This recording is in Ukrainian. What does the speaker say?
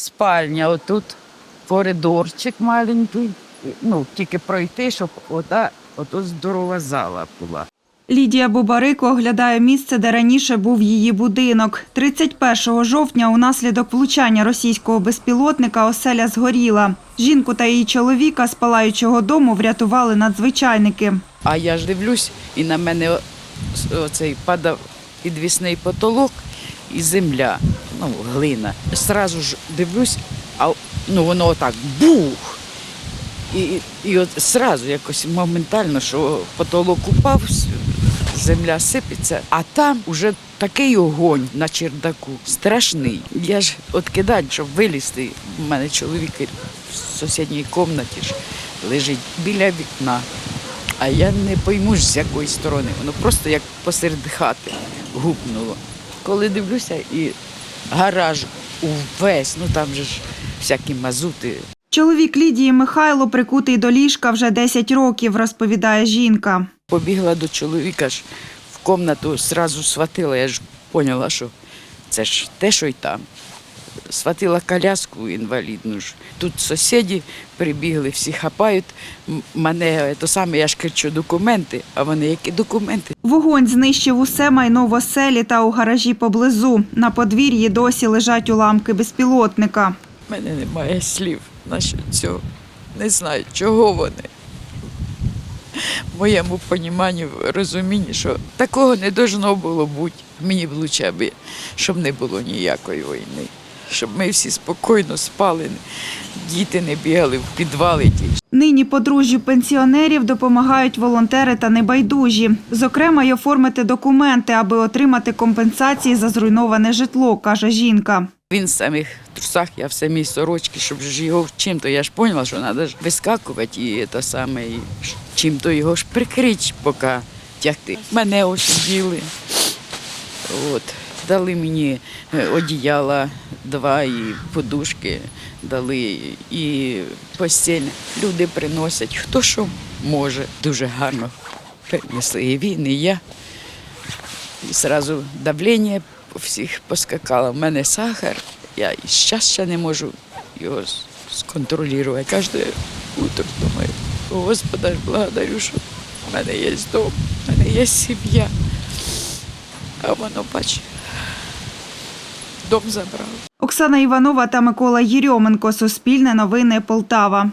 спальня, отут коридорчик маленький. Ну, тільки пройти, щоб ота, ото здорова зала була. Лідія Бобарик оглядає місце, де раніше був її будинок. 31 жовтня унаслідок влучання російського безпілотника оселя згоріла. Жінку та її чоловіка з палаючого дому врятували надзвичайники. А я ж дивлюсь, і на мене оцей падав підвісний потолок і земля, ну, глина. Сразу ж дивлюсь, а ну воно отак бух. І, і от сразу якось моментально, що потолок упав, земля сипеться, а там уже такий огонь на чердаку, страшний. Я ж от кидаю, щоб вилізти. У мене чоловік в сусідній кімнаті ж лежить біля вікна. А я не пойму з якої сторони. Воно просто як посеред хати гупнуло. Коли дивлюся, і гараж увесь, ну там же ж всякі мазути. Чоловік Лідії Михайло прикутий до ліжка вже 10 років, розповідає жінка. Побігла до чоловіка ж в кімнату, зразу схватила. Я ж поняла, що це ж те, що й там. Схватила коляску інвалідну ж. Тут сусіди прибігли, всі хапають. Мене то саме, я ж кричу документи, а вони які документи? Вогонь знищив усе майно в оселі та у гаражі поблизу. На подвір'ї досі лежать уламки безпілотника. У мене немає слів насчет цього. Не знаю, чого вони. В моєму поніманні, розумінні, що такого не должно було бути. Мені б лучше, щоб не було ніякої війни. Щоб ми всі спокійно спали, діти не бігали в підвали ті. Нині подружжю пенсіонерів допомагають волонтери та небайдужі. Зокрема, й оформити документи, аби отримати компенсації за зруйноване житло, каже жінка. Він в самих трусах, я в самій сорочці, щоб ж його чим-то, я ж поняла, що треба ж вискакувати і те саме, і чим-то його ж прикрити, поки тягти. Мене осудили. От. Дали мені е, одіяла два і подушки дали, і постіль. Люди приносять, хто що може. Дуже гарно принесли і він, і я. І одразу давлення всіх поскакало. У мене сахар, я і зараз ще не можу його сконтролювати. Кожне утро думаю, Господа благодарю, що в мене є дом, в мене є сім'я. А воно, бач, дом забрали. Оксана Іванова та Микола Єрьоменко. Суспільне новини Полтава.